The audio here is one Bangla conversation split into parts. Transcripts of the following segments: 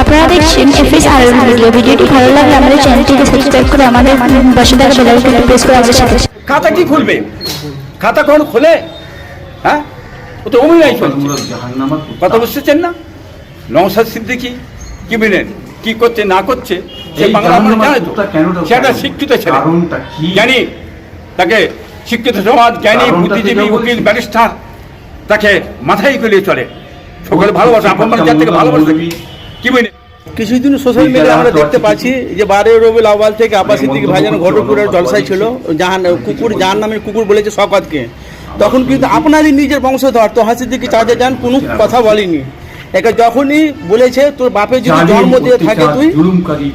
আপনারা দেখছেন এফএস আর ভিডিও ভিডিওটি ভালো লাগলে আমাদের চ্যানেলটিকে সাবস্ক্রাইব করে আমাদের পাশে থাকা বেল আইকনটি প্রেস করে আমাদের সাথে খাতা কি খুলবে? খাতা কখন খোলে? হ্যাঁ? ও তো অভিনয় চলছে কথা বুঝতেছেন না? নওসাদ সিদ্দিকি কি কি করছে না করছে? সে বাংলা আমরা জানে তো। কূপটা সে একটা শিক্ষিত ছেলে? জ্ঞানী। তাকে শিক্ষিত সমাজ জ্ঞানী বুদ্ধিজীবী উকিল ব্যারিস্টার তাকে মাথায় গলিয়ে চলে। সকলে ভালোবাসে আপন যার থেকে ভালোবাসে। কি বলি? কিছুদিন সোশ্যাল মিডিয়া আমরা দেখতে পাচ্ছি যে বারে রবিউল আওয়াল থেকে আব্বাস থেকে ভাইজান ঘটকপুরের জলসায় ছিল। জাহান কুকুর জাহান নামের কুকুর বলেছে শকতকে। তখন কিন্তু আপনারই নিজের বংশধর তো হাসিদ্দিকি চাঁদে যান কোনো কথা বলেনি। একে যখনই বলেছে তোর বাপের যদি জন্ম দিয়ে থাকে তুই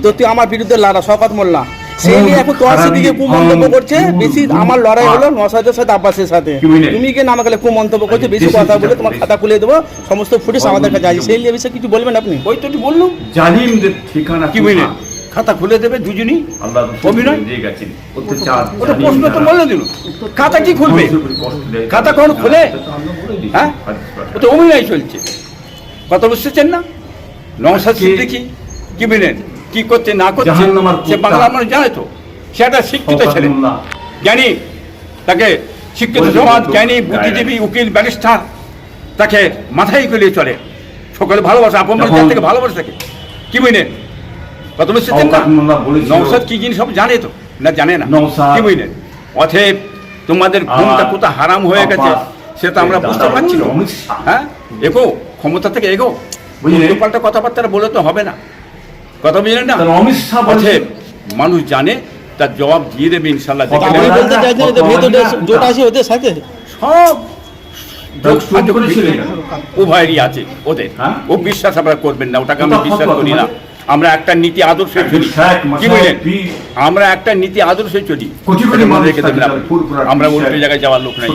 তো তুই আমার বিরুদ্ধে লড়া শকত মোল্লা। সেই নিয়ে এখন হারামি, দিকে কুমন্তব্য করছে। বেশি আমার লড়াই হলো পাপ। নসাদের সাথে আব্বাসের সাথে? তুমি কে নামে গেলে কুমন্তব্য করছে বেশি কথা বলে তোমার খাতা খুলে দেবো সমস্ত ফুটেজ আমাদের কাছে আছে। সেই নিয়ে বিষয়ে কিছু বলবেন আপনি? ওই তো একটু বললাম। জালিমদের ঠিকানা কি মিলেন খাতা খুলে দেবে দুজনই। অভিনয়? ওটা প্রশ্ন তো বলে দিল। খাতা কি খুলবে। খাতা কখন খোলে? সেটা তো আমরা বলে দিই। হ্যাঁ? ও তো অভিনয় চলছে। কথা বুঝতেছেন না? কে- সিদ্দিকি কি মিলেন কি করছে না করছে সে বাংলা মানুষ জানে তো। সে একটা শিক্ষিত ছেলে। জ্ঞানী তাকে শিক্ষিত সমাজ জ্ঞানী বুদ্ধিজীবী উকিল ব্যারিস্টার তাকে মাথায় গলিয়ে চলে। সকলে ভালোবাসে আপন যার থেকে ভালোবাসে থাকে কি মিলেন কথা বুঝতেছেন না? শওকত মোল্লা বলেছিল- নওসাদ কি জিনিস সব জানে তো? না জানে না। কি অথব তোমাদের ঘুমটা আর কোথা হারাম হয়ে গেছে আব্বাস, সে তো আমরা বুঝতে পারছি না। হ্যাঁ? এগো ক্ষমতা থেকে এগো? পাল্টা কথাবার্তা বলে তো হবে না। কথা বুঝলেন না? অমিত শাহ অতএব মানুষ জানে তার জবাব দিয়ে দেবে ইনশাল্লাহ আছে সব? উভয়েরই আছে ওদের। হ্যাঁ? ও বিশ্বাস আপনারা করবেন না ওটাকে আমি বিশ্বাস করি না। আমরা একটা নীতি আদর্শে চলি। কি পীর। আমরা একটা নীতি আদর্শে চলি। আমরা। উল্টো জায়গায় যাওয়ার লোক নাই।